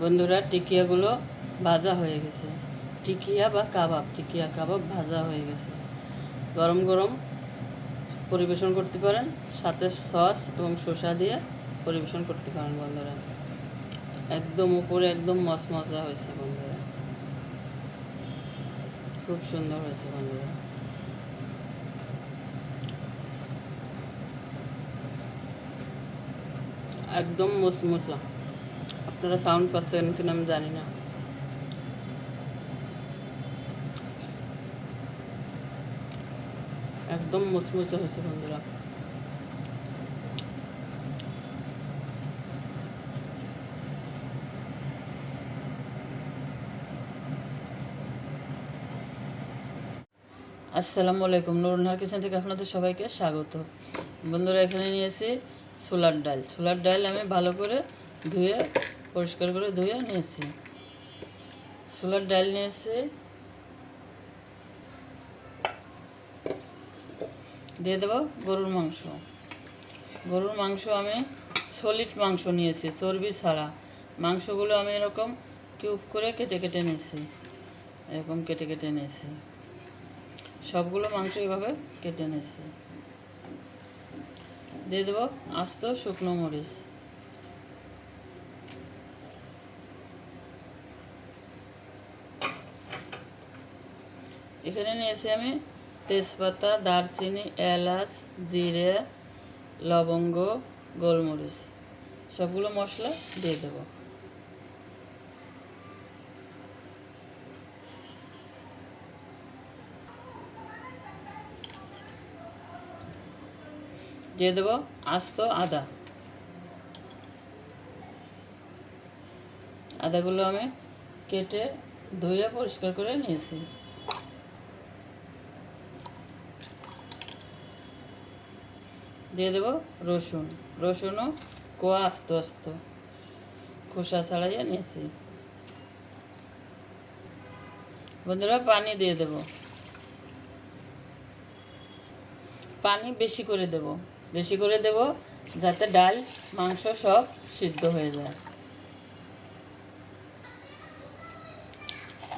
বন্ধুরা, টিকিয়াগুলো ভাজা হয়ে গেছে। টিকিয়া বা কাবাব, টিকিয়া কাবাব ভাজা হয়ে গেছে। গরম গরম পরিবেশন করতে পারেন, সাথে সস এবং শসা দিয়ে পরিবেশন করতে পারেন বন্ধুরা। একদম উপরে একদম মশমশা হয়েছে বন্ধুরা। খুব সুন্দর হয়েছে বন্ধুরা। একদম মুচমুচা। আপনারা সাউন্ড পাচ্ছেন কিনা আমি জানি না। একদম মুচমুচে হয়েছে বন্ধুরা। আসসালামু আলাইকুম নুরনহার কিচেন থেকে আপনাদের সবাইকে স্বাগত। বন্ধুরা, এখানে নিয়েছি ছোলার ডাল। ছোলার ডাল আমি ভালো করে ধুয়ে পরিষ্কার করে ধুয়ে নিয়েছি। ছোলার ডাল নিয়েছি। দিয়ে দেবো গরুর মাংস। গরুর মাংস আমি সলিড মাংস নিয়েছি, চর্বি ছাড়া। মাংসগুলো আমি এরকম কিউব করে কেটে কেটে নিয়েছি, এরকম কেটে কেটে নিয়েছি। সবগুলো মাংস এভাবে কেটে নিয়েছি। দিয়ে দেবো আস্ত শুকনো মরিচ। এখানে নিয়েছি আমি তেজপাতা, দারচিনি, এলাচ, জিরে, লবঙ্গ, গোলমরিচ। সবগুলো মশলা দিয়ে দেবো। দিয়ে দেবো আস্ত আদা। আদাগুলো আমি কেটে ধুয়ে পরিষ্কার করে নিয়েছি। দিয়ে দেবো রসুন। রসুনও কোয়া আস্ত আস্ত। খোসা ছাড়াইয়া নিয়েছি বন্ধুরা, পানি দিয়ে দেব। পানি বেশি করে দেব। বেশি করে দেব যাতে ডাল, মাংস সব সিদ্ধ হয়ে যায়।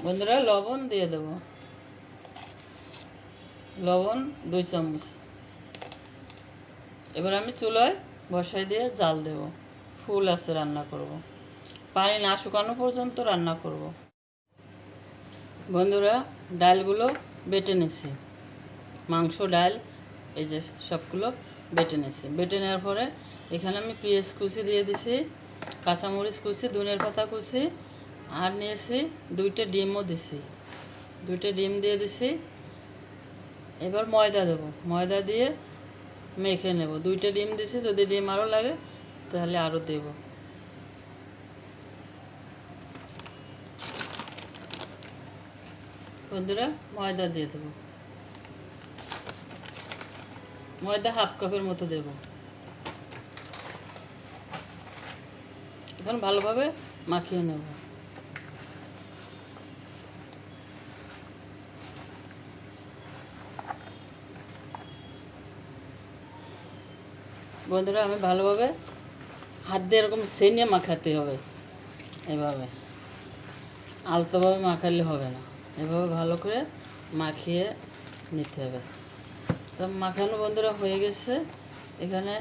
বন্ধুরা, লবণ দিয়ে দেব। লবণ দুই চামচ। এবার আমি চুলোয় বসাই দিয়ে জাল দেব। ফুল আছে, রান্না করব। পানি না শুকানো পর্যন্ত রান্না করব। বন্ধুরা, ডালগুলো বেটে নিছি। মাংস, ডাল, এই যে সবগুলো বেটে নিছি। বেটে নেওয়ার পরে এখানে আমি পেঁয়াজ কুচি দিয়ে দিছি, কাঁচামরিচ কুচি দুনের পাতা কুচি, আর নিয়েছি দুইটা ডিমও দিছি। দুইটা ডিম দিয়ে দিছি। এবার ময়দা দেবো। ময়দা দিয়ে মেখে নেব। দুইটা ডিম দিছি, যদি ডিম আরও লাগে, তাহলে আরও দেব। বন্ধুরা, ময়দা দিয়ে দেব। ময়দা হাফ কাপের মতো দেব। এখন ভালোভাবে মাখিয়ে নেব। বন্ধুরা, আমি ভালোভাবে হাত দিয়ে এরকম সেনে মাখাতে হবে। এভাবে। আলতোভাবে মাখালে হবে না। এভাবে ভালো করে মাখিয়ে নিতে হবে। তো মাখানো বন্ধুরা হয়ে গেছে। এখানে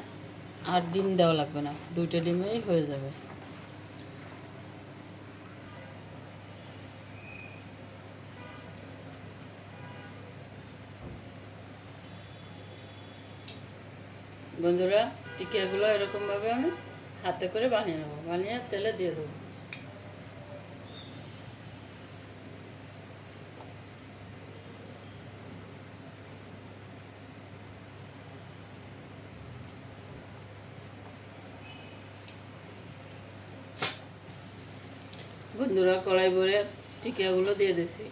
আর ডিম দেওয়া লাগবে না। দুইটা ডিমেই হয়ে যাবে। বন্ধুরা, টিকিয়াগুলো এরকমভাবে আমি হাতে করে বানিয়ে নেব। বানিয়ে তেলে দিয়ে দেবো। বন্ধুরা, কড়াই ভরে টিকিয়াগুলো দিয়ে দিছি।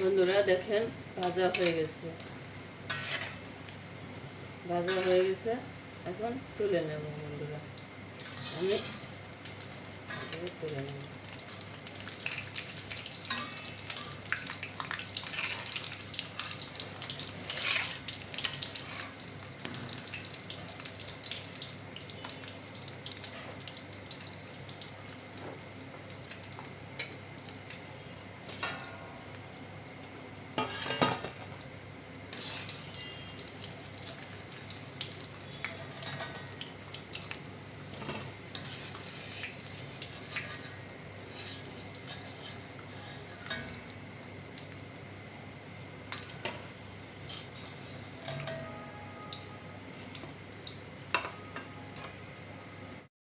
বন্ধুরা, দেখেন, ভাজা হয়ে গেছে। ভাজা হয়ে গেছে। এখন তুলে নেব বন্ধুরা। আমি তুলে নেব।